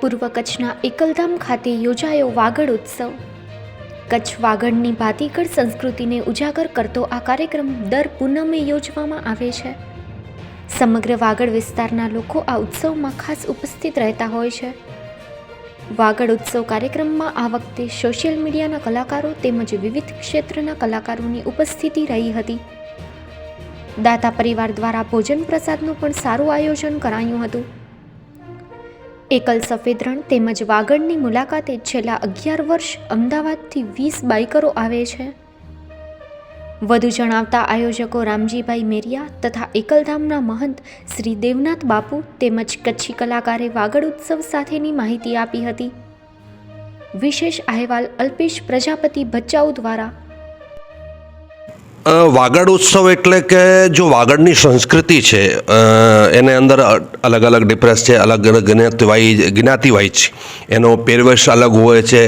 પૂર્વ કચ્છના એકલધામ ખાતે યોજાયો વાગડ ઉત્સવ. કચ્છ વાગડની ભાતીગળ સંસ્કૃતિને ઉજાગર કરતો આ કાર્યક્રમ દર પૂનમે યોજવામાં આવે છે. સમગ્ર વાગડ વિસ્તારના લોકો આ ઉત્સવમાં ખાસ ઉપસ્થિત રહેતા હોય છે. વાગડ ઉત્સવ કાર્યક્રમમાં આ વખતે સોશિયલ મીડિયાના કલાકારો તેમજ વિવિધ ક્ષેત્રના કલાકારોની ઉપસ્થિતિ રહી હતી. દાતા પરિવાર દ્વારા ભોજન પ્રસાદનું પણ સારું આયોજન કરાયું હતું. એકલ સફેદ રણ તેમજ વાગડની મુલાકાતે છેલ્લા અગિયાર વર્ષ અમદાવાદથી વીસ બાઇકરો આવે છે. વધુ જણાવતા આયોજકો રામજીભાઈ મેરિયા તથા એકલધામના મહંત શ્રી દેવનાથ બાપુ તેમજ કચ્છી કલાકારે વાગડ ઉત્સવ સાથેની માહિતી આપી હતી. વિશેષ અહેવાલ અલ્પેશ પ્રજાપતિ ભચાઉ દ્વારા વાગડ ઉત્સવ એટલે કે જો વાગડની સંસ્કૃતિ છે એને અંદર અલગ અલગ ડિપ્રેસ છે, અલગ અલગ જ્ઞાતિ વાઇઝ જ્ઞાતિ વાઇઝ એનો પહેરવેશ અલગ હોય છે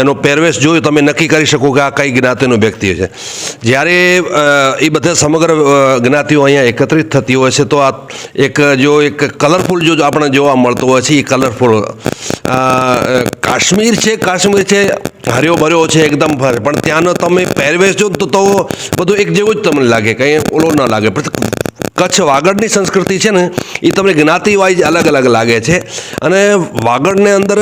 એનો પહેરવેશ જોયું તમે નક્કી કરી શકો કે આ કઈ જ્ઞાતિનો વ્યક્તિ છે. જ્યારે એ બધા સમગ્ર જ્ઞાતિઓ અહીંયા એકત્રિત થતી હોય છે, તો આ એક જો એક કલરફુલ જો આપણે જોવા મળતો હોય છે, એ કલરફુલ કાશ્મીર છે કાશ્મીર છે, હર્યો ભર્યો છે એકદમ ભર. પણ ત્યાંનો તમે પહેરવેશ જો તો તો બધું એક જેવું જ તમને લાગે. કંઈ ઓલો ન લાગે. પણ કચ્છ વાગડની સંસ્કૃતિ છે ને એ તમને જ્ઞાતિ વાઇઝ અલગ અલગ લાગે છે. અને વાગડને અંદર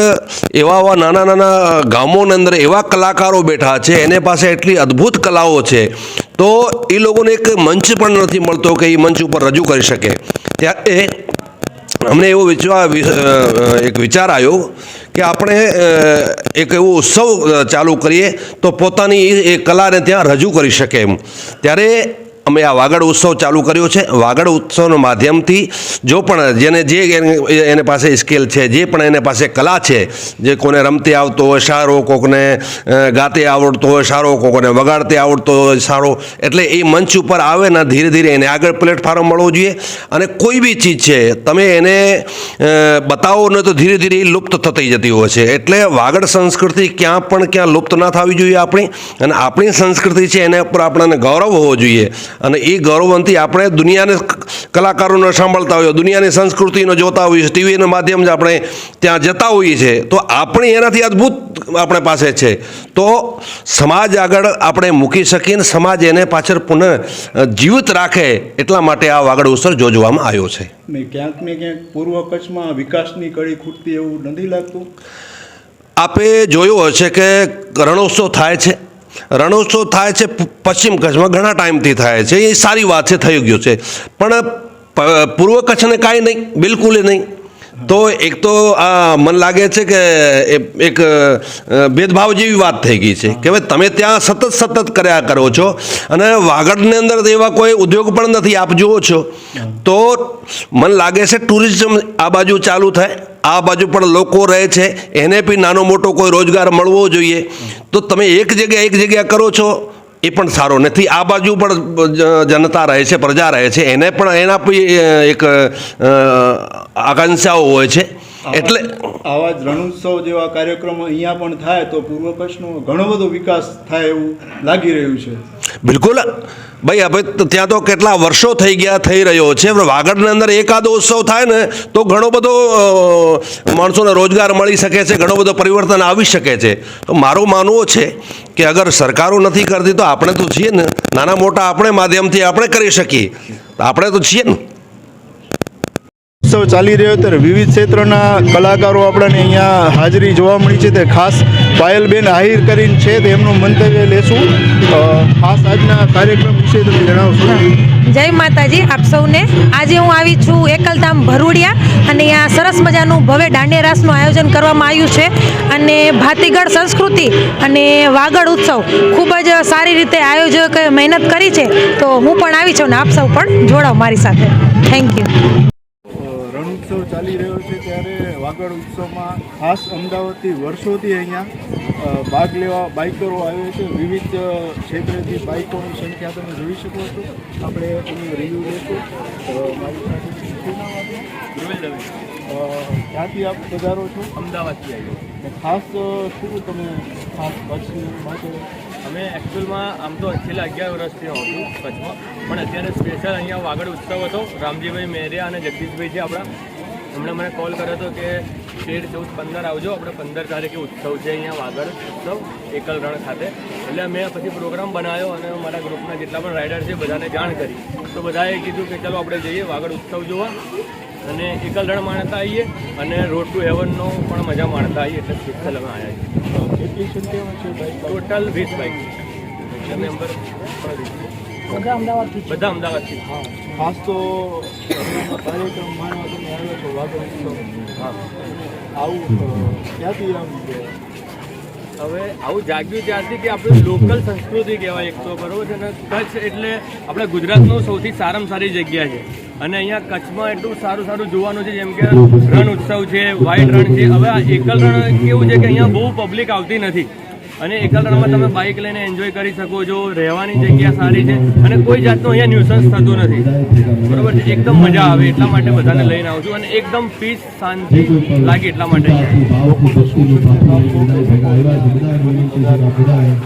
એવા એવા નાના નાના ગામોની અંદર એવા કલાકારો બેઠા છે, એને પાસે એટલી અદ્ભુત કલાઓ છે, તો એ લોકોને એક મંચ પણ નથી મળતો કે એ મંચ ઉપર રજૂ કરી શકે. ત્યારે અમને એવો વિચાર એક વિચાર આવ્યો કે આપણે એક એવો ઉત્સવ ચાલુ કરીએ તો પોતાની એ- કલાને ત્યાં રજૂ કરી શકે એમ. ત્યારે અમે આ વાગડ ઉત્સવ ચાલુ કર્યો છે. વાગડ ઉત્સવના માધ્યમથી જો પણ જેને જે એને- પાસે સ્કેલ છે, જે પણ એને પાસે કલા છે, જે કોને રમતે આવતો હોય, સારો કોકને ગાતે આવડતો હોય, સારો કોકને વગાડતે આવડતો હોય, સારો, એટલે એ મંચ ઉપર આવે ને ધીરે ધીરે એને આગળ પ્લેટફોર્મ મળવો જોઈએ. અને કોઈ બી ચીજ છે, તમે એને બતાવો ને તો ધીરે ધીરે એ લુપ્ત થતી જતી હોય છે. એટલે વાગડ સંસ્કૃતિ ક્યાં પણ ક્યાં લુપ્ત ના થવી જોઈએ આપણી. અને આપણી સંસ્કૃતિ છે, એના ઉપર આપણને ગૌરવ હોવો જોઈએ. અને એ ગૌરવંતી આપણે દુનિયાને કલાકારોને સાંભળતા હોઈએ દુનિયાની સંસ્કૃતિનો જોતા હોઈએ ટીવીના માધ્યમથી આપણે ત્યાં જતા હોઈએ છીએ તો આપણી એનાથી અદ્ભુત આપણે પાસે છે. તો સમાજ આગળ આપણે મૂકી શકીએ ને સમાજ એને પાછળ પુનઃ જીવિત રાખે એટલા માટે આ વાગડ ઉત્સવ જોજવામાં આવ્યો છે. ક્યાંક ને ક્યાંક પૂર્વ કચ્છમાં વિકાસની કડી ખૂટતી એવું નથી લાગતું? આપે જોયું હશે કે રણોત્સવ થાય છે રણોત્સવ થાય છે પશ્ચિમ કચ્છમાં ઘણા ટાઈમથી થાય છે. એ સારી વાત છે થઈ ગયું છે. પણ પૂર્વ કચ્છને કાંઈ નહીં, બિલકુલ નહીં. તો એક તો, આ, મને લાગે છે કે એક ભેદભાવ જેવી વાત થઈ ગઈ છે કે ભાઈ તમે ત્યાં સતત સતત કર્યા કરો છો અને વાગડની અંદર એવા કોઈ ઉદ્યોગ પણ નથી, આપ જુઓ છો. તો મને લાગે છે ટુરિઝમ આ બાજુ ચાલુ થાય. આ બાજુ પણ લોકો રહે છે. એને બી નાનો મોટો કોઈ રોજગાર મળવો જોઈએ. તો તમે એક જગ્યા એક જગ્યા કરો છો એ પણ સારો. નથી આ બાજુ પણ જનતા રહે છે પ્રજા રહે છે. એને પણ એના બી એક આકાંક્ષાઓ હોય છે. એટલે આવા જ રણોત્સવ જેવા કાર્યક્રમો અહીંયા પણ થાય તો પૂર્વ કચ્છનો ઘણો બધો વિકાસ થાય એવું લાગી રહ્યું છે. બિલકુલ. ભાઈ, હવે ત્યાં તો કેટલા વર્ષો થઈ ગયા, થઈ રહ્યો છે. વાગડની અંદર એકાદો ઉત્સવ થાય ને, તો ઘણો બધો માણસોને રોજગાર મળી શકે છે, ઘણો બધો પરિવર્તન આવી શકે છે. તો મારું માનવું છે કે અગર સરકારો નથી કરતી, તો આપણે તો છીએ ને. નાના મોટા આપણે માધ્યમથી આપણે કરી શકીએ. આપણે તો છીએ ને. ઉત્સવ ચાલી રહ્યો ત્યારે વિવિધ ક્ષેત્રના કલાકારો આપણને અહીંયા હાજરી જોવા મળી છે. તે ખાસ પાયલબેન આહિર કરીને છે તે એમનું મંતવ્ય લેશું. ખાસ આજના કાર્યક્રમ વિશે તમે જય માતાજી આપ સૌને. આજે હું આવી છું એકલધામ ભરૂડિયા અને અહીંયા સરસ મજાનું ભવ્ય દાંડિયા રાસનું આયોજન કરવામાં આવ્યું છે અને ભાતીગળ સંસ્કૃતિ અને વાગડ ઉત્સવ ખૂબ જ સારી રીતે આયોજકે મહેનત કરી છે. તો હું પણ આવી છું અને આપ સૌ પણ જોડાઓ મારી સાથે. થેન્ક યુ રણોત્સવ ચાલી રહ્યો છે ત્યારે વાગડ ઉત્સવમાં ખાસ અમદાવાદથી વર્ષોથી અહીંયા ભાગ લેવા બાઇકરો આવે છે. વિવિધ ક્ષેત્રેથી બાઇકોની સંખ્યા તમે જોઈ શકો છો. આપણે એનું રિવ્યુ લઈશું મારી સાથે ક્યાંથી આપ પધારો છો? અમદાવાદથી આવ્યો ખાસ શું તમે ખાસ કચ્છ માટે? અમે એકચ્યુઅલમાં આમ તો છેલ્લા અગિયાર વર્ષથી હોઉં છું કચ્છમાં. પણ અત્યારે સ્પેશિયલ અહીંયા વાગડ ઉત્સવ હતો. રામજીભાઈ મેરિયા અને જગદીશભાઈ છે આપણા. એમણે મને કોલ કર્યો હતો કે તેર ચૌદ પંદર આવજો આપણે પંદર તારીખે ઉત્સવ છે અહીંયા વાગડ ઉત્સવ એકલ રણ ખાતે. એટલે મેં પછી પ્રોગ્રામ બનાવ્યો અને મારા ગ્રુપના જેટલા પણ રાઇડર છે બધાને જાણ કરી. તો બધાએ કીધું કે ચલો આપણે જઈએ વાગડ ઉત્સવ જોવા અને એકલ રણ માણતા આવીએ અને રોડ ટુ હેવનનો પણ મજા માણતા આવીએ એટલે સ્પેશિયલ અમે આવ્યા છીએ. ટોટલ વીસ બાઇક છે મેમ્બર બધા અમદાવાદથી બધા અમદાવાદથી ખાસ તો કાર્યક્રમ માણવા તમે આવ્યો છો વાગડ હા. આવું ક્યાંથી હવે આવું જાગ્યું ત્યારથી કે આપણે લોકલ સંસ્કૃતિ કહેવાય એક તો બરોબર છે અને કચ્છ એટલે આપણા ગુજરાતનું સૌથી સારામાં સારી જગ્યા છે. અને અહીંયા કચ્છમાં એટલું સારું સારું જોવાનું છે જેમ કે રણ ઉત્સવ છે વાઇટ રણ છે. હવે આ એકલ રણ કેવું છે કે અહીંયા બહુ પબ્લિક આવતી નથી. અને એકલ તમે બાઇક લઈને એન્જોય કરી શકો છો, રહેવાની જગ્યા સારી છે અને કોઈ જાતનું અહીંયા ન્યુસન્સ થતું નથી. બરોબર છે? એકદમ મજા આવે એટલા માટે બધાને લઈને આવું છું અને એકદમ પીસ શાંતિ લાગે એટલા માટે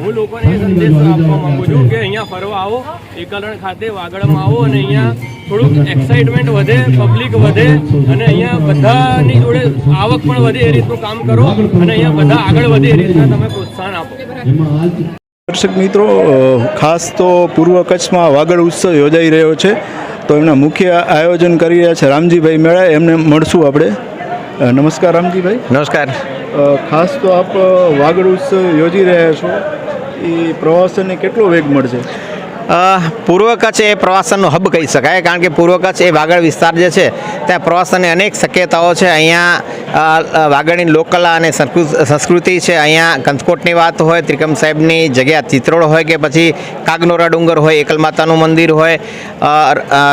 હું લોકોને એ સંદેશ આપવા માંગુ છું કે અહીંયા ફરવા આવો, એકલરણ ખાતે વાગડમાં આવો અને અહીંયા થોડુંક એક્સાઇટમેન્ટ વધે પબ્લિક વધે અને અહીંયા બધાની જોડે આવક પણ વધે એ રીતનું કામ કરો અને અહીંયા બધા આગળ વધે એ રીતના તમે પ્રોત્સાહન આપો. દર્શક મિત્રો ખાસ તો પૂર્વ કચ્છમાં વાગડ ઉત્સવ યોજાઈ રહ્યો છે તો એમના મુખ્ય આયોજન કરી રહ્યા છે રામજીભાઈ મેળા એમને મળશું આપણે. નમસ્કાર રામજીભાઈ. નમસ્કાર. ખાસ તો આપ વાગડ ઉત્સવ યોજી રહ્યા છો એ પ્રવાસનને કેટલો વેગ મળશે? પૂર્વ કચ્છ એ પ્રવાસનનું હબ કહી શકાય, કારણ કે પૂર્વ કચ્છ એ વાગડ વિસ્તાર જે છે, ત્યાં પ્રવાસનની અનેક શક્યતાઓ છે. અહીંયા વાગડની લોકકલા અને સંસ્કૃ- સંસ્કૃતિ છે. અહીંયા કંચકોટની વાત હોય, ત્રિકમ સાહેબની જગ્યા ચિત્રોડ હોય કે પછી કાગનોરા ડુંગર હોય, એકલ માતાનું મંદિર હોય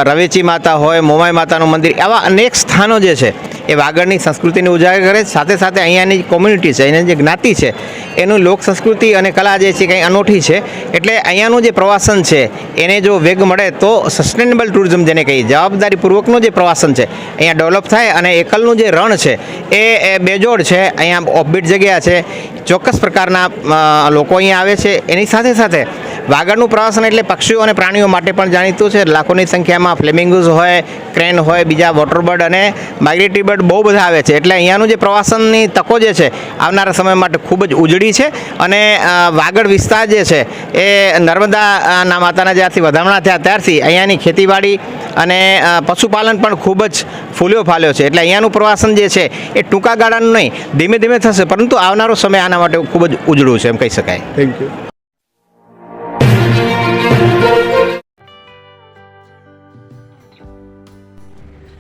રવેચી માતા હોય, મોમાઈ માતાનું મંદિર, આવા અનેક સ્થાનો જે છે એ વાગડની સંસ્કૃતિને ઉજાગર કરે સાથે સાથે અહીંયાની કોમ્યુનિટી છે, અહીંયાની જે જ્ઞાતિ છે, એનું લોક સંસ્કૃતિ અને કલા જે છે કંઈ અનોઠી છે. એટલે અહીંયાનું જે પ્રવાસન છે, એને જો વેગ મળે તો સસ્ટેનેબલ ટુરિઝમ જેને કહીએ, જવાબદારીપૂર્વકનું જે પ્રવાસન છે, અહીંયા ડેવલપ થાય અને એકલનું જે રણ છે, એ બેજોડ છે. અહીંયા ઓફબીટ જગ્યા છે. ચોક્કસ પ્રકારના લોકો અહીંયા આવે છે. એની સાથે સાથે વાગડનું પ્રવાસન એટલે પક્ષીઓ અને પ્રાણીઓ માટે પણ જાણીતું છે. લાખોની સંખ્યામાં ફ્લેમિંગોઝ હોય, ક્રેન હોય, બીજા વોટરબર્ડ અને માઇગ્રેટરી બર્ડ બહુ બધા આવે છે. એટલે અહીંયાનું જે પ્રવાસનની તકો જે છે, આવનારા સમય માટે ખૂબ જ ઉજળી છે અને વાગડ વિસ્તાર જે છે એ નર્મદાના માતાના જ્યારથી વધામણા થયા ત્યારથી અહીંયાની ખેતીવાડી અને પશુપાલન પણ ખૂબ જ ફૂલ્યો ફાલ્યો છે. એટલે અહીંયાનું પ્રવાસન જે છે એ ટૂંકા ગાળાનું નહીં, ધીમે ધીમે થશે, પરંતુ આવનારો સમય આના માટે ખૂબ જ ઉજળું છે, એમ કહી શકાય. Thank you